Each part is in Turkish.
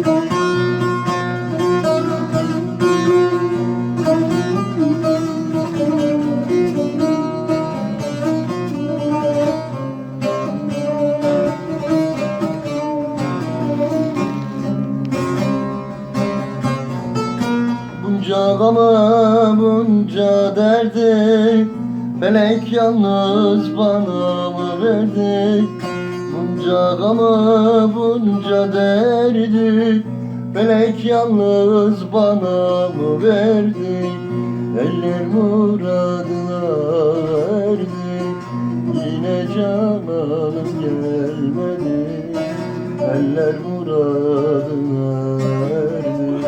Bunca gamı bunca derdi Felek yalnız bana mı verdi Bunca gamı bunca derdi Felek yalnız bana mı verdi? Eller muradına erdi Yine cananım gelmedi. Eller muradına erdi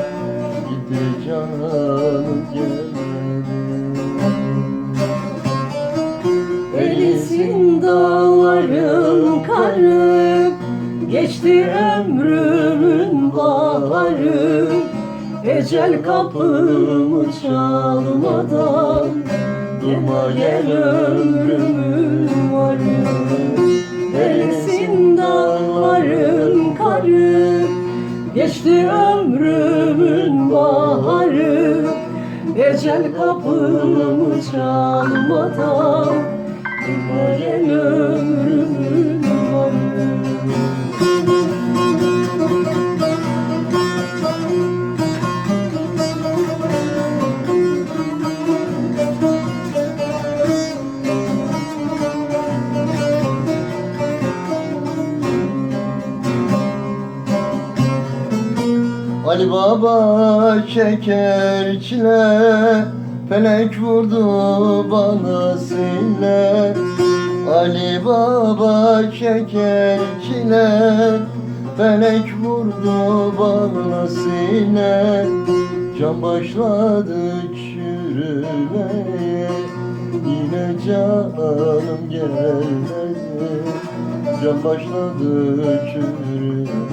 Gitti cananım gelmedi baharı Ecel kapımı çalmadan Durma gel ömrümün varı. Elisin dağların karı Geçti ömrümün baharı. Ecel kapımı çalmadan Ali Baba şeker çile Felek vurdu bana sille Ali Baba şeker çile Felek vurdu bana sille Can başladı çürümeye Yine canım gelmedi Can başladı çürümeye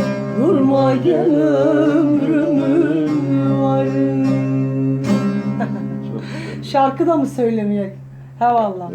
Durma gel ömrümün. Şarkı da mı söylemeyek? He valla.